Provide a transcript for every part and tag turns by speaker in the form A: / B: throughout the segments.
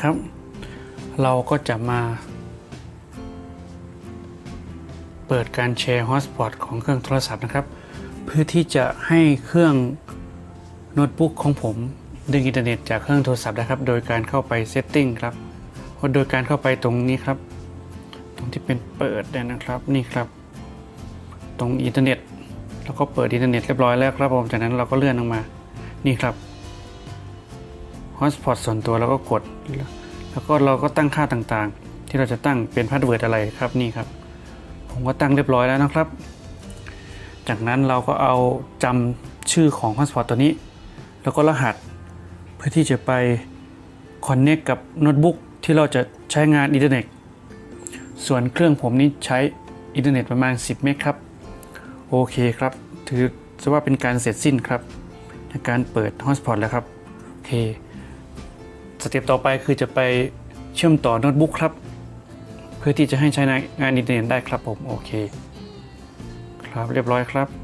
A: ครับ เราก็จะมา เปิดการแชร์ฮอตสปอตของเครื่องโทรศัพท์นะครับ เพื่อที่จะให้เครื่องโน้ตบุ๊กของผม ดึงอินเทอร์เน็ตจากเครื่องโทรศัพท์นะครับ โดยการเข้าไปเซตติ้งครับโดยการเข้าไปตรงนี้ครับ ตรงที่เป็นเปิดเนี่ยนะครับนี่ครับ ตรงอินเทอร์เน็ต แล้วก็เปิดอินเทอร์เน็ตเรียบร้อยแล้วครับผมจากนั้นเราก็เลื่อนลงมานี่ครับ ฮอสปอตส่วนตัวแล้วก็กด แล้วก็เราก็ตั้งค่าต่างๆ ที่เราจะตั้งเป็นพาสเวิร์ดอะไรครับนี่ครับ ผมก็ตั้งเรียบร้อยแล้วนะครับ จากนั้นเราก็เอาจำชื่อของฮอสปอตตัวนี้ แล้วก็รหัสเพื่อที่จะไปคอนเน c t กับโน้ตบุ๊กที่เราจะใช้งานอินเทอร์เน็ตส่วนเครื่องผมนี้ใช้อินเทอร์เน็ตประมาณ 10 เมกครับ โอเคครับ ถือซะว่าเป็นการเสร็จสิ้นครับในการเปิดฮอสปอตแล้วครับ โอเค สเต็ปต่อไปคือจะไปเชื่อมต่อโน้ตบุ๊กครับ เพื่อที่จะให้ใช้งานอินเทอร์เน็ตได้ครับผมโอเค ครับเรียบร้อยครับ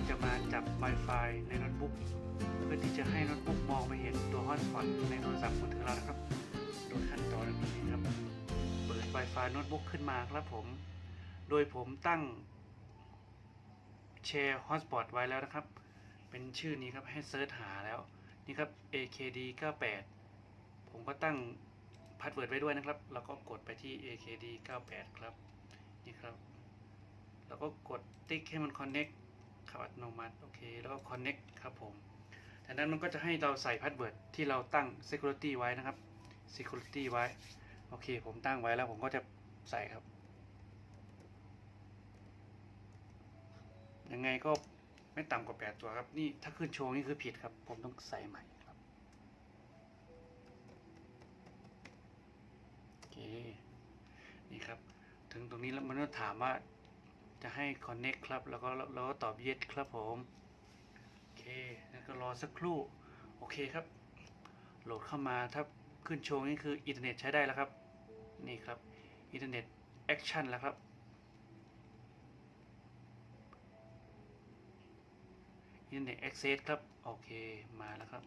A: ก็จะมาจับ Wi-Fi ในโน้ตบุ๊กเพื่อที่จะให้โน้ตบุ๊กมองไปเห็นตัว Hotspot ในโทรศัพท์มือถือเรานะครับ โดยขั้นตอนนี้ครับ เปิด Wi-Fi โน้ตบุ๊กขึ้นมาครับผม โดยผมตั้งแชร์ Hotspot ไว้แล้วนะครับ เป็นชื่อนี้ครับให้เซิร์ชหาแล้ว นี่ครับ AKD 98ผมก็ตั้งพาสเวิร์ดไว้ด้วยนะครับ แล้วก็กดไปที่ AKD 98ครับ นี่ครับ แล้วก็กดติ๊กให้มัน Connect ครับอัตโนมัติโอเคแล้วก็ Connect ครับผมจากนั้นมันก็จะให้เราใส่พาสเวิร์ดที่เราตั้ง Security ไว้นะครับ Security ไว้ โอเค ผมตั้งไว้แล้วผมก็จะใส่ครับ ยังไงก็ไม่ต่ำกว่า 8 ตัวครับ นี่ถ้าขึ้นโชว์นี่คือผิดครับ ผมต้องใส่ใหม่ครับ โอเค นี่ครับ ถึงตรงนี้แล้วมันก็ถามว่า จะให้ connect ครับ แล้วก็เราก็ตอบ yes ครับผม โอเค แล้วก็รอสักครู่ โอเคครับ โหลดเข้ามา ถ้าขึ้นโชว์นี่คืออินเทอร์เน็ตใช้ได้แล้วครับ นี่ครับ อินเทอร์เน็ตแอคชั่นแล้วครับ อินเทอร์เน็ตแอคเซสครับ โอเค มาแล้วครับ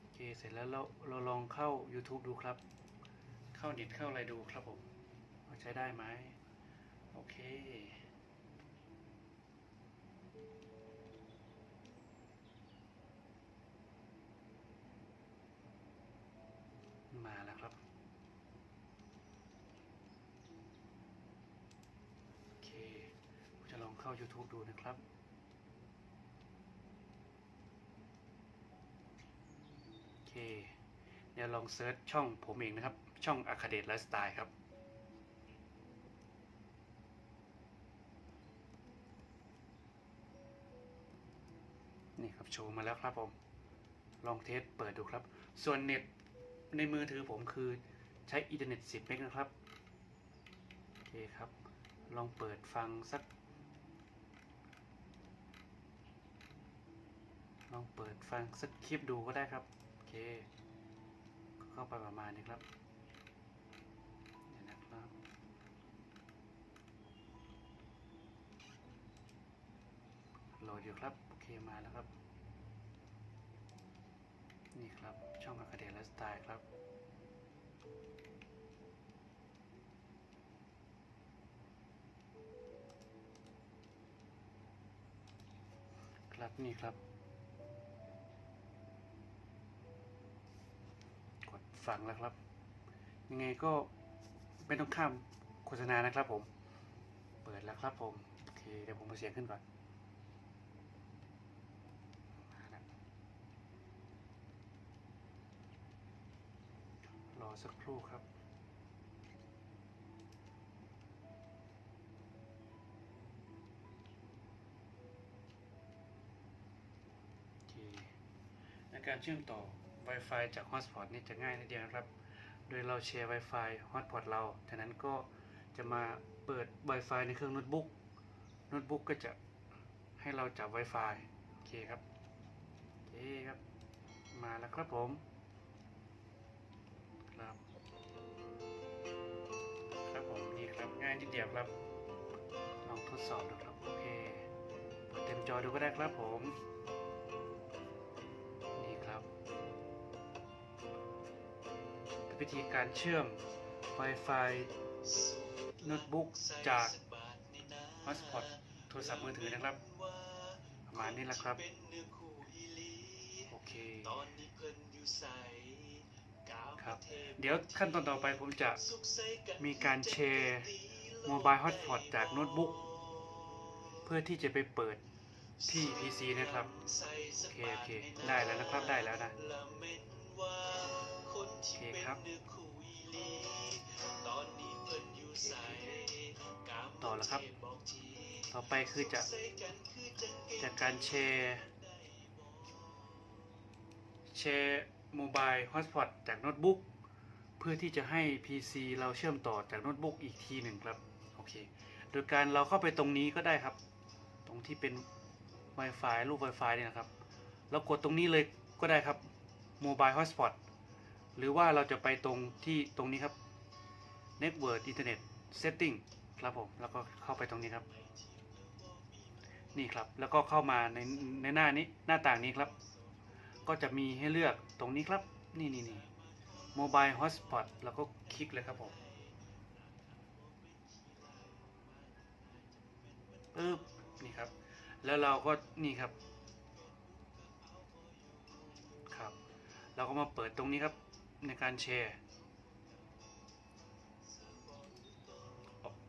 A: โอเค เสร็จแล้วเราเราลองเข้า YouTube ดูครับ เข้าเน็ตเข้าอะไรดูครับผม ใช้ได้ไหมโอเค มาแล้วครับ โอเคผมจะลองเข้า YouTube ดูนะครับโอเคเดี๋ยวลองเซิร์ชช่องผมเองนะครับ ช่องอาคาเดตไลฟ์สไตล์ครับ นี่ครับโชว์มาแล้วครับผม ลองเทสเปิดดูครับ ส่วนเน็ตในมือถือผมคือใช้อินเทอร์เน็ต 10 เมกนะครับ โอเคครับ ลองเปิดฟังสัก ลองเปิดฟังสักคลิปดูก็ได้ครับ โอเค เข้าไปประมาณนี้ครับเดี๋ยวนะครับ โหลดอยู่ครับ โอเคมาแล้วครับ นี่ครับช่องอาคาเดลสไตล์ครับ ครับนี่ครับ กดฟังแล้วครับ ยังไงก็ไม่ต้องข้ามโฆษณานะครับผม เปิดแล้วครับผม โอเค เดี๋ยวผมเอาเสียงขึ้นก่อนมาแล้วรอ สักครู่ครับ โอเค ในการเชื่อมต่อ Wi-Fi จาก Hotspot นี่จะง่ายนิดเดียวครับ โดยเราแชร์ Wi-Fi Hotspot เราจากนั้นก็จะมาเปิด Wi-Fi ในเครื่องโน้ตบุ๊ก โน้ตบุ๊กก็จะให้เราจับ Wi-Fi โอเคครับ โอเคครับ มาแล้วครับผม ครับ ครับผมนี่ครับง่ายนิดเดียวครับ ลองทดสอบดูครับโอเคเปิดเต็มจอดูก็ได้ครับผม นี่ครับ วิธีการเชื่อม Wi-Fi โน้ตบุ๊กจาก Hotspot โทรศัพท์มือถือนะครับ ประมาณนี้แหละครับ โอเค เดี๋ยวขั้นตอนต่อไปผมจะมีการแชร์โมบายฮอตพอตจากโน้ตบุ๊กเพื่อที่จะไปเปิดที่ PC นะครับ โอเค โอเค ได้แล้วนะครับ ได้แล้วนะ โอเคครับ ต่อแล้วครับ ต่อไปคือจะจากการแชร์ แชร์ โมบายฮอตพอตจากโน้ตบุ๊กเพื่อที่จะให้ PC เราเชื่อมต่อจากโน้ตบุ๊กอีกทีหนึ่งครับโอเคโดยการเราเข้าไปตรงนี้ก็ได้ครับ ตรงที่เป็น Wi-Fi รูป Wi-Fi เนี่ยนะครับเรากดตรงนี้เลยก็ได้ครับ Mobile Hotspot หรือว่าเราจะไปตรงที่ตรงนี้ครับ Network Internet Setting ครับผมแล้วก็เข้าไปตรงนี้ครับ นี่ครับแล้วก็เข้ามาในในหน้านี้หน้าต่างนี้ครับ ก็จะมีให้เลือกตรงนี้ครับ นี่นี่นี่ Mobile Hotspot แล้วก็คลิกเลยครับผมปึ๊บนี่ครับ แล้วเราก็นี่ครับ ครับ เราก็มาเปิดตรงนี้ครับในการแชร์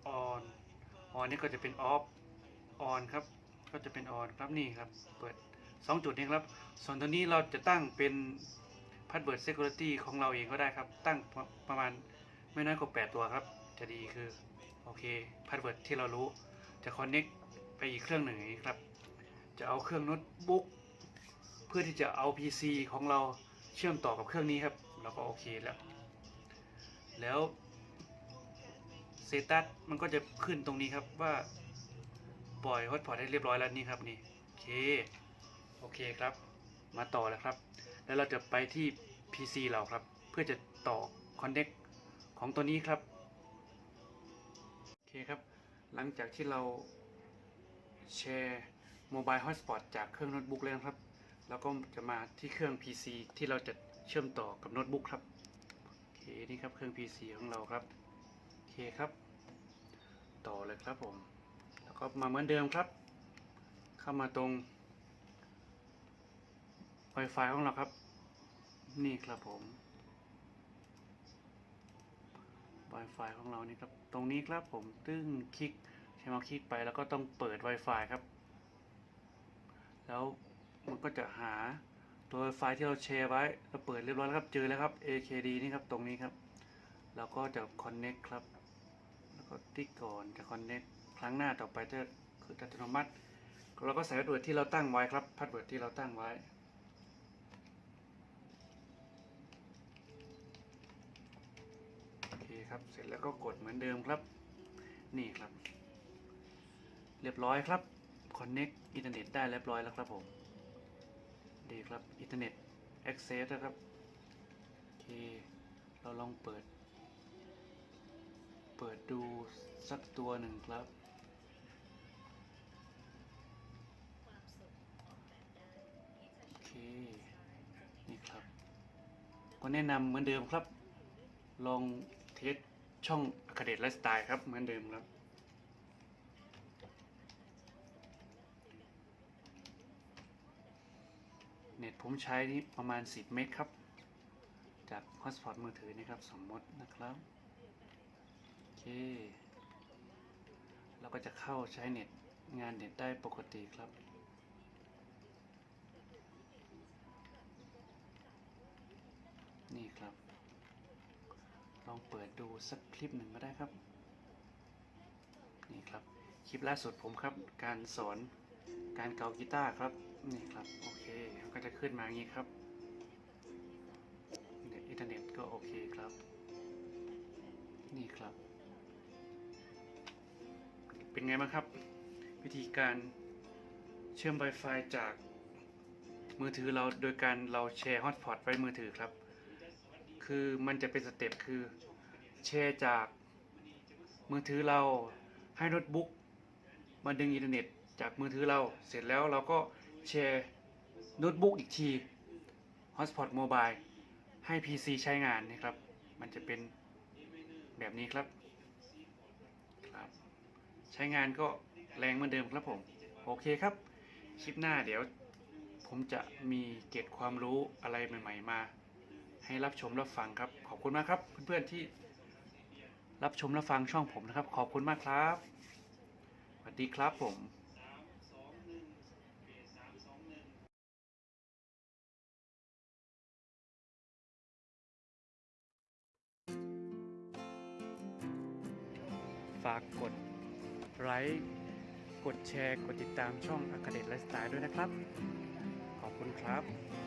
A: ออนออนนี่ก็จะเป็นออฟออนครับ ก็จะเป็นออนครับนี่ครับ เปิด 2 จุดนี้ครับ ส่วนตัวนี้เราจะตั้งเป็นพาสเวิร์ด Security ของเราเองก็ได้ครับ ตั้งประมาณไม่น้อยกว่า 8 ตัวครับ จะดีคือ โอเคพาสเวิร์ดที่เรารู้ จะ Connect ไปอีกเครื่องหนึ่งอย่างนี้ครับ จะเอาเครื่องโน้ตบุ๊กเพื่อที่จะเอา PC ของเราเชื่อมต่อกับเครื่องนี้ครับ เราก็โอเคแล้ว แล้วเซตัสมันก็จะขึ้นตรงนี้ครับว่าปล่อยฮอตพอตได้เรียบร้อยแล้วนี่ครับนี่ โอเค โอเคครับ มาต่อแล้วครับ แล้วเราจะไปที่ PC เราครับ เพื่อจะต่อ Connect ของตัวนี้ครับ โอเคครับ หลังจากที่เราแชร์โมบายฮอตสปอตจากเครื่องโน้ตบุ๊กแล้วครับเราก็จะมาที่เครื่อง PC ที่เราจะเชื่อมต่อกับโน้ตบุ๊กครับ โอเค นี่ครับเครื่อง PC ของเราครับ โอเคครับ ต่อเลยครับผม แล้วก็มาเหมือนเดิมครับ เข้ามาตรง Wi-Fi ของเราครับ นี่ครับผม Wi-Fi ของเรานี่ครับ ตรงนี้ครับผมตึ้งคลิกใช้มาคลิกไปแล้วก็ต้องเปิด Wi-Fi ครับ แล้วมันก็จะหาตัว Wi-Fi ที่เราแชร์ไว้เราเปิดเรียบร้อยแล้วครับเจอแล้วครับ AKD นี่ครับตรงนี้ครับ แล้วก็จะ connect ครับ แล้วก็ติ๊กก่อนจะ connect ครั้งหน้าต่อไปจะคืออัตโนมัติเราก็ใส่พาสเวิร์ดที่เราตั้งไว้ครับพาสเวิร์ดที่เราตั้งไว้ ครับ เสร็จแล้วก็กดเหมือนเดิมครับ นี่ครับ เรียบร้อยครับ Connect อินเทอร์เน็ตได้เรียบร้อยแล้วครับผม ดีครับ อินเทอร์เน็ต Access นะครับโอเคเราลองเปิด เปิดดูสักตัวหนึ่งครับโอเคนี่ครับ ก็แนะนำเหมือนเดิมครับ ลอง ทสช่องอคาเดตไลฟ์สไตล์ครับเหมือนเดิมครับ เน็ตผมใช้นี่ประมาณ 10 เมกครับ จากฮอตสปอตมือถือนะครับสมมตินะครับ โอเค เราก็จะเข้าใช้เน็ตงานเน็ตได้ปกติครับ นี่ครับ ล องเปิดดูสักคลิปหนึ่งก็ได้ครับ นี่ครับ คลิปล่าสุดผมครับ การสอนการเกากีตาร์ครับ นี่ครับ โอเคก็จะขึ้นมาอย่างนี้ครับเน็ตอินเทอร์เน็ตก็โอเคครับ นี่ครับ เป็นไงบ้างครับ วิธีการเชื่อม Wi-Fi จากมือถือเราโดยการเราแชร์ฮอตพอตไว้มือถือครับ คือมันจะเป็นสเต็ปคือแชร์จากมือถือเราให้โน้ตบุ๊กมาดึงอินเทอร์เน็ตจากมือถือเราเสร็จแล้วเราก็แชร์โน้ตบุ๊กอีกทีฮอตพอตโมบายให้ PC ใช้งานนะครับ มันจะเป็นแบบนี้ครับครับ ใช้งานก็แรงเหมือนเดิมครับผม โอเคครับ คลิปหน้าเดี๋ยวผมจะมีเกร็ดความรู้อะไรใหม่ ๆ มา ให้รับชมรับฟังครับ ขอบคุณมากครับ เพื่อนๆที่รับชมรับฟังช่องผมนะครับ ขอบคุณมากครับสวัสดีครับผมฝากกดไลค์กดแชร์ กดติดตามช่องอ c คาเด t ไลฟ์สไตล์ด้วยนะครับ ขอบคุณครับ